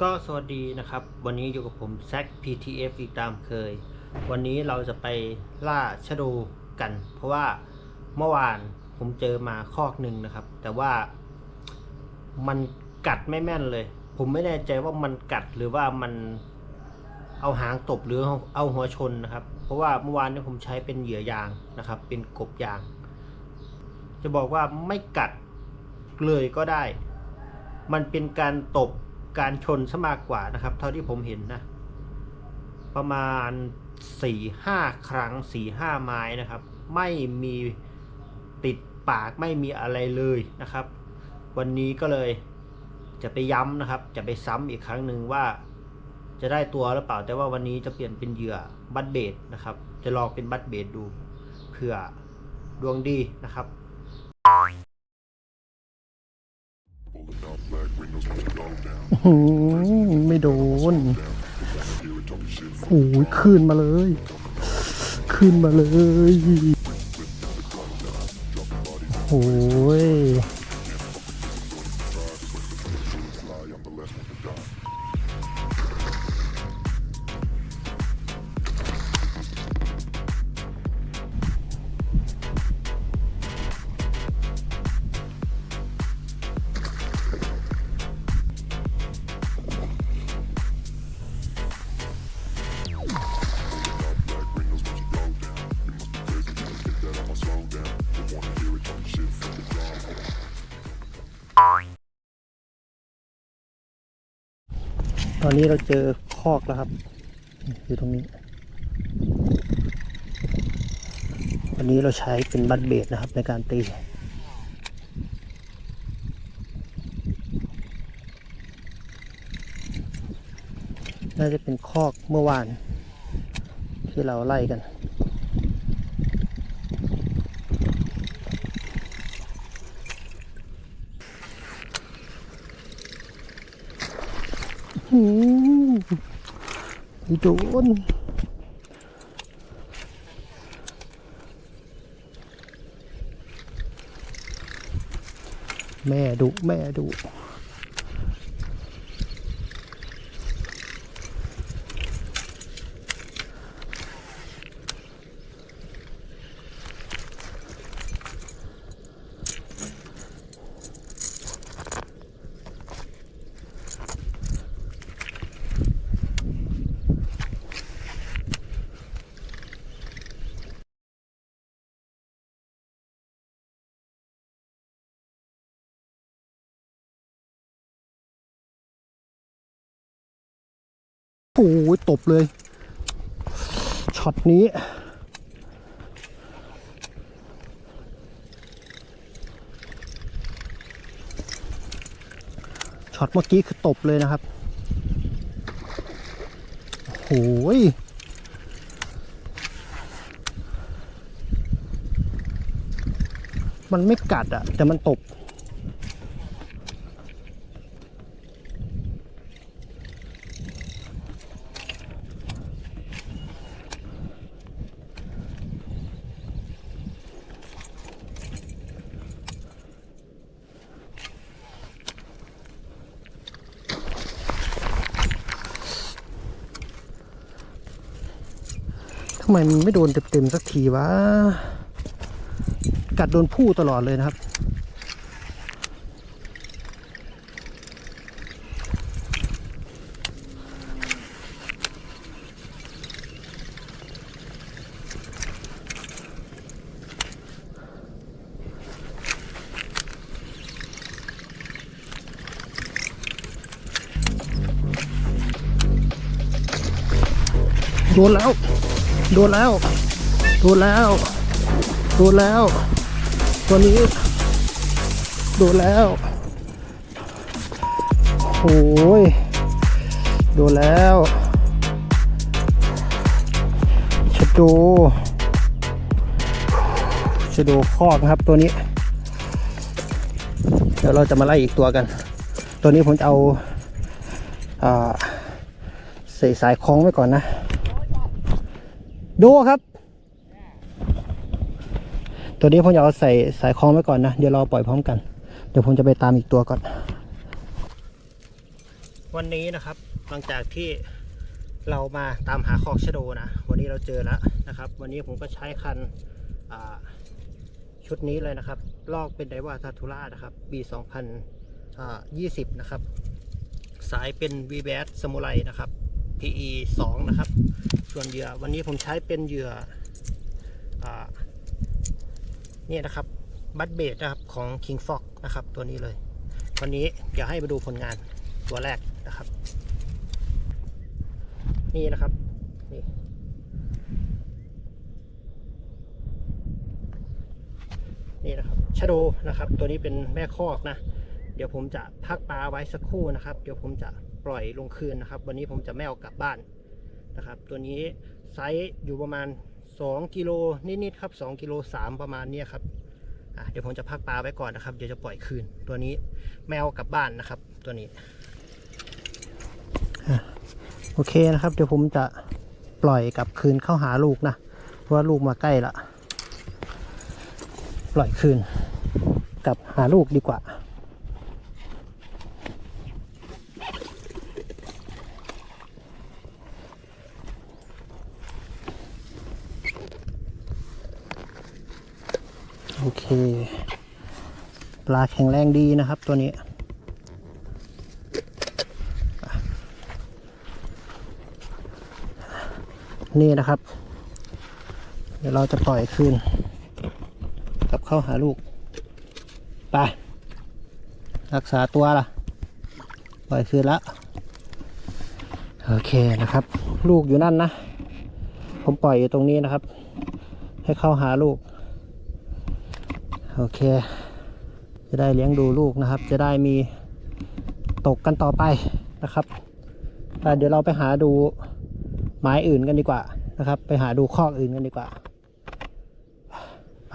ก็สวัสดีนะครับ วันนี้อยู่กับผมแซค PTF อีกตามเคย วันนี้เราจะไปล่าชะโดกัน เพราะว่าเมื่อวานผมเจอมาคอกหนึ่งนะครับ แต่ว่ามันกัดไม่แม่นเลย ผมไม่แน่ใจว่ามันกัดหรือว่ามันเอาหางตบหรือเอาเอาหัวชนนะครับ เพราะว่าเมื่อวานนี้ผมใช้เป็นเหยื่อยางนะครับ เป็นกบยาง จะบอกว่าไม่กัดเลยก็ได้ มันเป็นการตบ การชนซะมากกว่านะครับ เท่าที่ผมเห็นนะ ประมาณสี่ห้าครั้งสี่ห้าไม้นะครับ ไม่มีติดปากไม่มีอะไรเลยนะครับ วันนี้ก็เลยจะไปย้ำนะครับ จะไปซ้ำอีกครั้งหนึ่งว่าจะได้ตัวหรือเปล่า แต่ว่าวันนี้จะเปลี่ยนเป็นเหยื่อบัตเบดนะครับ จะลองเป็นบัตเบดดูเผื่อดวงดีนะครับ หืมไม่โดนโอ้ยขึ้นมาเลย ขึ้นมาเลย โอ้ย ตอนนี้เราเจอคอกแล้วครับ อยู่ตรงนี้ วันนี้เราใช้เป็นบัตเบดนะครับในการตีน่าจะเป็นคอกเมื่อวานที่เราไล่กัน หืมไม่โดนแม่ดุแม่ดุ โอ้ยตบเลยช็อตนี้ ช็อตเมื่อกี้คือตบเลยนะครับโอ้ยมันไม่กัดอะแต่มันตบำไมมันไม่โดนเต็มๆสักทีวะ กัดโดนผู้ตลอดเลยนะครับ โดนแล้ว โดนแล้ว โดนแล้ว โดนแล้ว ตัวนี้ โดนแล้ว โอ้ย โดนแล้วชะโดชะโดคอกนะครับตัวนี้ เดี๋ยวเราจะมาไล่อีกตัวกัน ตัวนี้ผมจะเอาอ่าใส่สายคล้องไว้ก่อนนะ ดูครับ ตัวนี้ผมจะเอาใส่สายคล้องไว้ก่อนนะ เดี๋ยวเราปล่อยพร้อมกัน เดี๋ยวผมจะไปตามอีกตัวก่อน วันนี้นะครับ หลังจากที่เรามาตามหาคอกชะโดนะ วันนี้เราเจอแล้วนะครับ วันนี้ผมก็ใช้คันชุดนี้เลยนะครับ ลอกเป็นไดว่าทาทูล่านะครับปี2020 นะครับ สายเป็น v b s Samurai นะครับ PE 2 นะครับ ส่วนเหยื่อวันนี้ผมใช้เป็นเหยื่ออนี่นะครับบัตเบดนะครับของ King Fox นะครับ ตัวนี้เลย วันนี้เดี๋ยวให้มาดูผลงานตัวแรกนะครับ นี่นะครับนี่นี่นะครับชโดนะครับ ตัวนี้เป็นแม่คอกนะ เดี๋ยวผมจะพักปลาไว้สักครู่นะครับ เดี๋ยวผมจะปล่อยลงคืนนะครับ วันนี้ผมจะไม่เอากลับบ้าน นะครับ ตัวนี้ไซส์อยู่ประมาณ 2 กิโลนิดๆครับ2กิโล3ประมาณนี้ครับเดี๋ยวผมจะพักปลาไว้ก่อนนะครับ เดี๋ยวจะปล่อยคืน ตัวนี้ไม่เอากลับบ้านนะครับ ตัวนี้ โอเคนะครับ เดี๋ยวผมจะปล่อยกลับคืนเข้าหาลูกนะเพราะว่าลูกมาใกล้ละ ปล่อยคืนกลับหาลูกดีกว่า โอเค ปลาแข็งแรงดีนะครับตัวนี้ นี่นะครับ เดี๋ยวเราจะปล่อยคืนกลับเข้าหาลูก ไป รักษาตัวล่ะ ปล่อยคืนละโอเคนะครับ ลูกอยู่นั่นนะ ผมปล่อยอยู่ตรงนี้นะครับ ให้เข้าหาลูก โอเค จะได้เลี้ยงดูลูกนะครับ จะได้มีตกกันต่อไปนะครับอ่เดี๋ยวเราไปหาดูไม้อื่นกันดีกว่านะครับ ไปหาดูคอกอื่นกันดีกว่าไป